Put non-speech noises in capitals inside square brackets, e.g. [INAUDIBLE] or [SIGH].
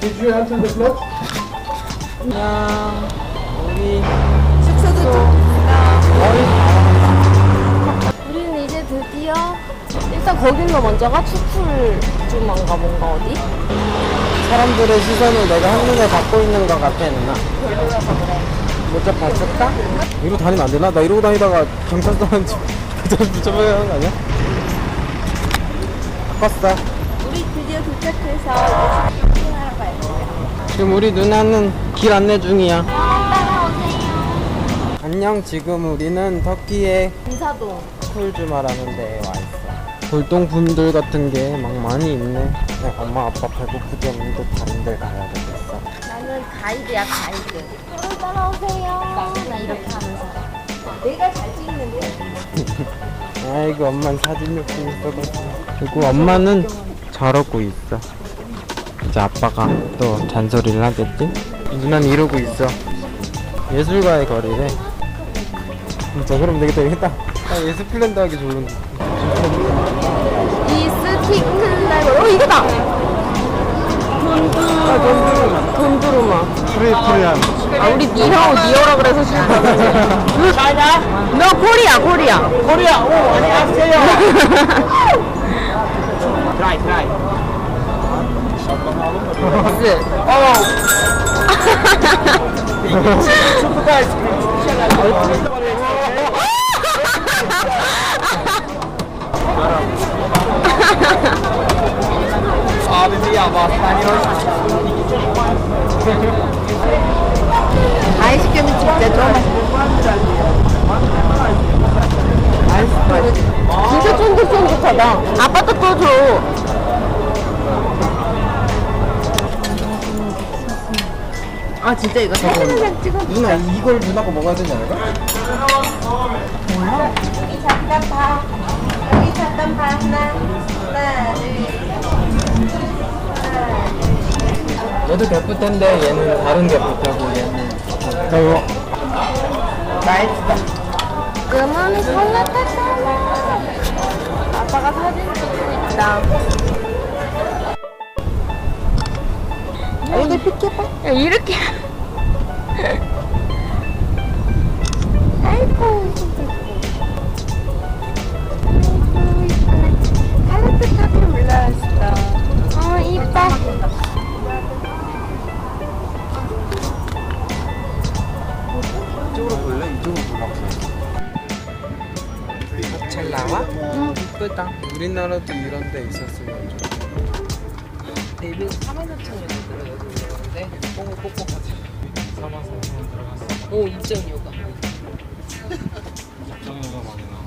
Did you enter the float? 안녕. 우리 숙소도 좋습니다. 우리는 이제 드디어 일단 거길로 먼저 가 추풀 좀안가 뭔가 어디? 사람들의 시선을 내가 한눈에 받고 있는 것 같아 누나 못 잡았을까? 이러고 다니면 안 되나? 나 이러고 다니다가 경찰서한테 [LAUGHS] 붙여봐야 하는 거 아니야? 바꿨어 드디어 도착해서 이제 쇼핑하러 가야 돼요. 지금 우리 누나는 길 안내 중이야 안녕 지금 우리는 터키의 인사동. 쿨즈마라는 데에 와 있어 돌동 분들 같은 게 막 많이 있네 야, 엄마 아빠 배고프지 않는데 다른 데 가야 되겠어 나는 가이드야 가이드. 저를 따라오세요. 나 이렇게 하면서. 내가 잘 찍는데. [LAUGHS] 아이고 엄마는 사진 욕심 있어가지고 그리고 엄마는 저러고 있어 이제 아빠가 또 잔소리를 하겠지? 누나는 이러고 있어 예술가의 거리래 진짜 그럼 되겠다 되겠다 아, 예술 플랜도 하기 좋은데 이 스티클레고. 어 이거다. 돈두루마. 돈두루마. 프리프리한 아 우리 니하오 니오라 그래서 싫거든. 차이나? [LAUGHS] 너 코리아 코리아. 코리아 오 안녕하세요 [LAUGHS] 트라이 트라이 슈퍼 아이스크림 Abi ya hastaneye 아이스크림이 진짜 너무 진짜 쫀득쫀득하다. 아 진짜 이거 사진 한장 찍어. 누나 이걸 누나가 먹어야 되지 않을까? 여기 잠깐 봐. 여기 잠깐 봐. 하나, 하나, 둘. 얘도 개뿔 텐데 얘는 다른 개뿔하고 얘는 이거 맛있어. 그만이 설렜잖아. 아빠가 사진 찍고 있다. 여기 피켓 야, 이렇게. 아이고 진짜. 아이고 이쁘네. 칼라트탑이 올라왔어. 어, 이뻐. 이쪽으로 볼래? 이쪽으로 볼라고 잘 나와? 응 이쁘다 우리나라도 이런 데 있었으면 좋겠다 데뷔해서 4만 4천 들어가는데 몸을 꼭꼭 하자. 4만 오 입장 요가. 입장 요가 많이 나.